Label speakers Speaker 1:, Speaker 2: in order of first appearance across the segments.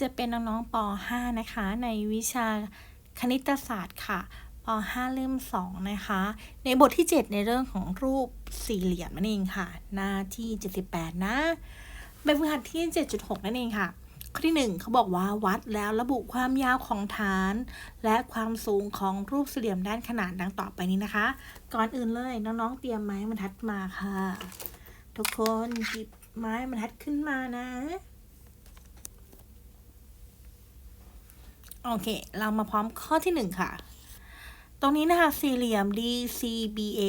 Speaker 1: จะเป็นน้องๆป .5 นะคะ ในวิชาคณิตศาสตร์ค่ะป .5 เล่ม2นะคะ ในบทที่ 7 ในเรื่องของรูปสี่เหลี่ยมนั่นเองค่ะ หน้าที่ 78 นะแบบฝึกหัดที่ 7.6 นั่นเองค่ะข้อที่ 1เขาบอกว่าวัดแล้วระบุความยาวของฐาน และความสูงของรูปสี่เหลี่ยมด้านขนานดังต่อไปนี้นะคะ ก่อนอื่นเลยน้องๆเตรียมไม้บรรทัดมาค่ะ ทุกคนหยิบไม้บรรทัดขึ้นมานะ โอเค เรามาพร้อมข้อที่หนึ่งค่ะ ตรงนี้นะคะ สี่เหลี่ยม DCBA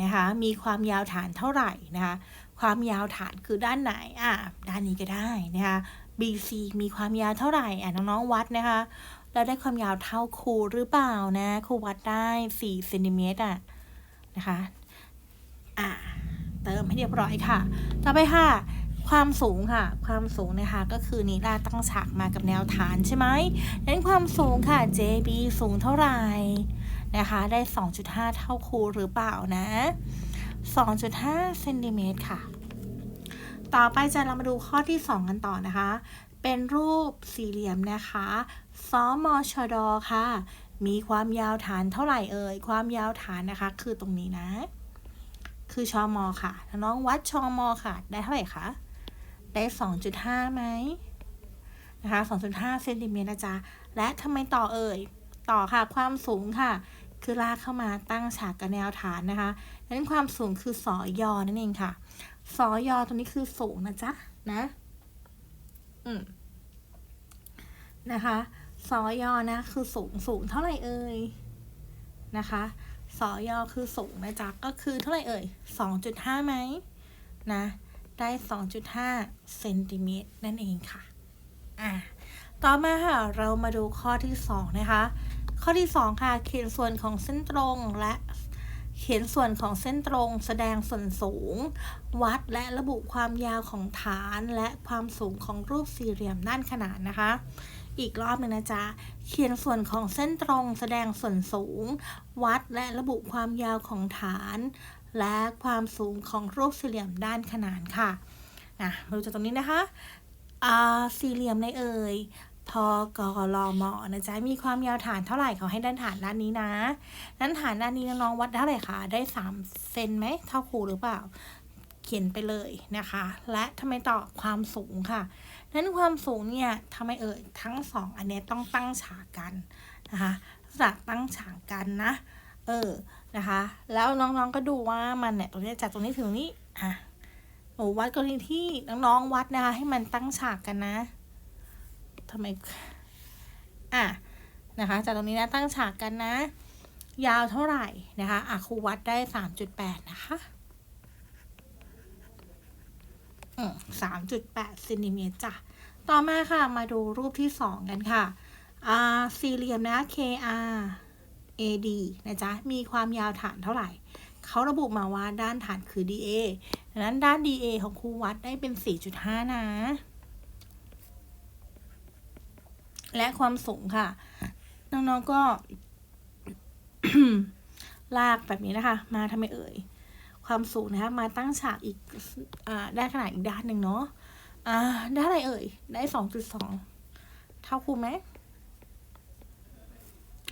Speaker 1: นะคะ มีความยาวฐานเท่าไหร่นะคะ ความยาวฐานคือด้านไหน อะ ด้านนี้ก็ได้นะคะ BC มีความยาวเท่าไหร่ อะ น้องๆ วัดนะคะเราได้ความยาวเท่าครูหรือเปล่านะ ครูวัดได้4เซนติเมตรอะ นะคะ อะ เติมให้เรียบร้อยค่ะ ต่อไปค่ะ ความสูงค่ะ ความสูงนะคะก็คือนี้ลาตั้งฉากมากับแนวฐานใช่ไหมนั้นความสูงค่ะ JB สูงเท่าไหร่นะคะ ได้ 2.5 เท่าครูหรือเปล่านะ 2.5เซนติเมตรค่ะ ต่อไปจะเรามาดูข้อที่ 2 กันต่อนะคะ เป็นรูปสี่เหลี่ยมนะคะสมชดค่ะ มีความยาวฐานเท่าไหร่เอ่ย ความยาวฐานนะคะ คือตรงนี้นะ คือชอมอค่ะ น้องวัดชอมอค่ะ ได้เท่าไหร่คะ ได้ 2.5ไหมนะคะ 2.5เซนติเมตรนะจ๊ะ และทำไมต่อเอ่ย ต่อค่ะ ความสูงค่ะ คือลากเข้ามาตั้งฉากกับแนวฐานนะคะดังนั้นความสูงคือสอยอนั่นเองค่ะ สอยอตรงนี้คือสูงนะจ๊ะ นะ อืม นะคะสอยอนะ คือสูงสูงเท่าไหร่เอ่ย นะคะสอยอคือสูงนะจ๊ะ ก็คือเท่าไหร่เอ่ย 2.5ไหมนะ ได้ 2.5 เซนติเมตรนั่นเองค่ะ อะต่อมาค่ะ เรามาดูข้อที่ 2 นะคะ ข้อที่ 2 ค่ะ เขียนส่วนของเส้นตรงและเขียนส่วนของเส้นตรงแสดงส่วนสูง วัดและระบุความยาวของฐานและความสูงของรูปสี่เหลี่ยมด้านขนานนะคะ อีกรอบหนึ่งนะจ๊ะ เขียนส่วนของเส้นตรง แสดงส่วนสูง วัดและระบุความยาวของฐาน และความสูงของรูปสี่เหลี่ยมด้านขนานค่ะนะมาดูจากตรงนี้นะคะอ่าสี่เหลี่ยมในเอ่ยทกลมอนะจ๊ะมีความยาวฐานเท่าไหร่เขาให้ด้านฐานด้านนี้นะด้านฐานด้านนี้น้องๆวัดเท่าไหร่คะได้3เซนไหมเท่าครูหรือเปล่า เขียนไปเลยนะคะ และทำไมต่อความสูงค่ะนั้นความสูงเนี่ยทำไมเอ่ยทั้งสองอันเนี้ยต้องตั้งฉากกันนะคะจะตั้งฉากกันนะ เออนะคะ แล้วน้องๆก็ดูว่ามันเนี่ยตรงนี้จากตรงนี้ถึงนี้อะหนูวัดกรณีที่น้องๆวัดนะคะ ให้มันตั้งฉากกันนะทำไมอะนะคะ จากตรงนี้นะตั้งฉากกันนะ ยาวเท่าไหร่นะคะอะครูวัดได้สามจุดแปดนะคะอืมสามจุดแปดเซนติเมตรจ้ะ ต่อมาค่ะ มาดูรูปที่สองกันค่ะ อ่า สี่เหลี่ยมนะ KR AD นะจ๊ะ มีความยาวฐานเท่าไหร่ เขาระบุมาว่าด้านฐานคือ DA ดังนั้นด้าน DA ของครูวัดได้เป็น 4.5 นะ และความสูงค่ะ น้องๆ ก็ ลากแบบนี้นะคะ มาทำไมเอ่ย ความสูงนะคะมาตั้งฉากอีกอด้ขนาดอีกด้านหนึ่งเนาะอ่าได้อะไรเอ่ย ได้ 2.2 เท่าครูไหม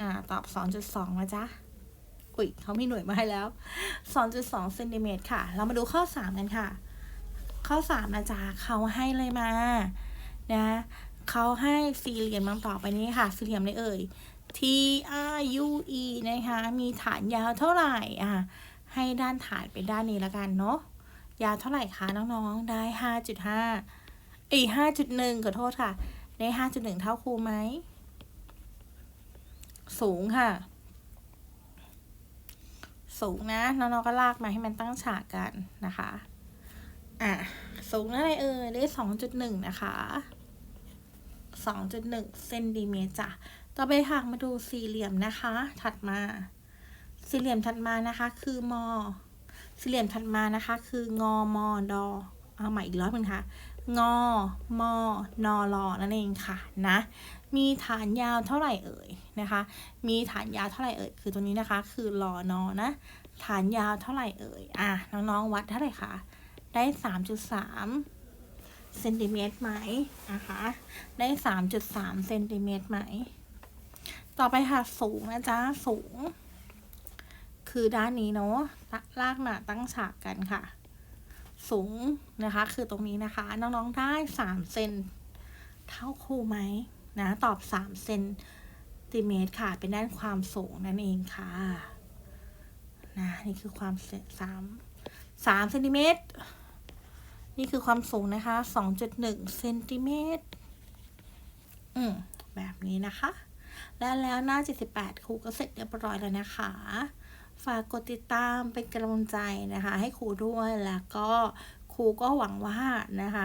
Speaker 1: อ่า ตอบ 2.2นะจ๊ะอุ้ยเขามีหน่วยมาให้แล้ว 2.2เซนติเมตรค่ะ เรามาดูข้อ 3 กันค่ะ ข้อ 3 นะจ๊ะเขาให้เลยมา นะเขาให้สี่เหลี่ยมมาต่อไปนี้ค่ะ สี่เหลี่ยมเลยเอ่ย T R U E นะคะ มีฐานยาวเท่าไหร่อะ ให้ด้านฐานเป็นด้านนี้ละกันเนาะ ยาวเท่าไหร่คะน้องๆ ได้ 5.5เอ้ย5.1ขอโทษค่ะ ได้ 5.1 เท่าครูไหม สูงค่ะ สูงนะน้องๆก็ลากมาให้มันตั้งฉากกันนะคะ อะ สูงอะไรเอ่ยได้2.1นะคะ2.1เซนติเมตรจ้ะต่อไปค่ะมาดูสี่เหลี่ยมนะคะ ถัดมา สี่เหลี่ยมถัดมานะคะ คือมอ สี่เหลี่ยมถัดมานะคะ คืองอมอดอเอาใหม่อีกรอบนึงค่ะ งอมอนอรอนั่นเองค่ะนะ มีฐานยาวเท่าไหร่เอ่ยนะคะ มีฐานยาวเท่าไหร่เอ่ย คือตัวนี้นะคะ คือรอนอนะ ฐานยาวเท่าไหร่เอ่ย อะ น้องๆวัดเท่าไหร่คะ ได้3.3เซนติเมตรไหมนะคะ ได้สามจุดสามเซนติเมตรไหม ต่อไปค่ะสูงนะจ๊ะ สูง คือด้านนี้เนาะลากมาตั้งฉากกันค่ะ สูงนะคะ คือตรงนี้นะคะ น้องๆได้สามเซนเท่าครูไหม นะตอบสามเซนติเมตรค่ะ เป็นด้านความสูงนั่นเองค่ะนะนี่คือความเสสามสามเซนติเมตรนี่คือความสูงนะคะสองจุดหนึ่งเซนติเมตรอืมแบบนี้นะคะ และแล้วหน้า 78ครูก็เสร็จเรียบร้อยแล้วนะคะ ฝากกดติดตามเป็นกำลังใจนะคะ ให้ครูด้วยแล้วก็ครูก็หวังว่านะคะ